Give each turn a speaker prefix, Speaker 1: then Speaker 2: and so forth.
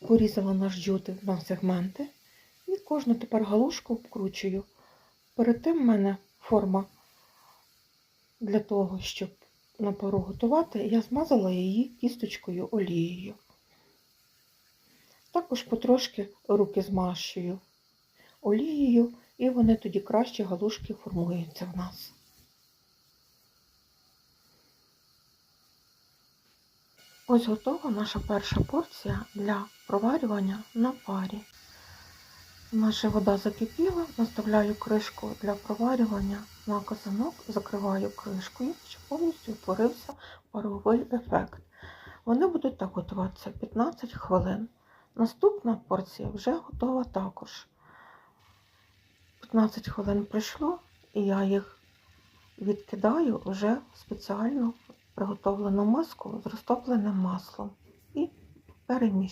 Speaker 1: порізала наш джути на сегменти і кожну тепер галушку обкручую. Перед тим в мене форма для того, щоб на пару готувати, я змазала її кісточкою олією. Також потрошки руки змащую олією, і вони тоді краще галушки формуються в нас. Ось готова наша перша порція для проварювання на парі. Наша вода закипіла, наставляю кришку для проварювання на казанок, закриваю кришкою, щоб повністю утворився паровий ефект. Вони будуть так готуватися 15 хвилин. Наступна порція вже готова також. 15 хвилин пройшло, і я їх відкидаю вже в спеціальну приготовлену миску з розтопленим маслом і перемішую.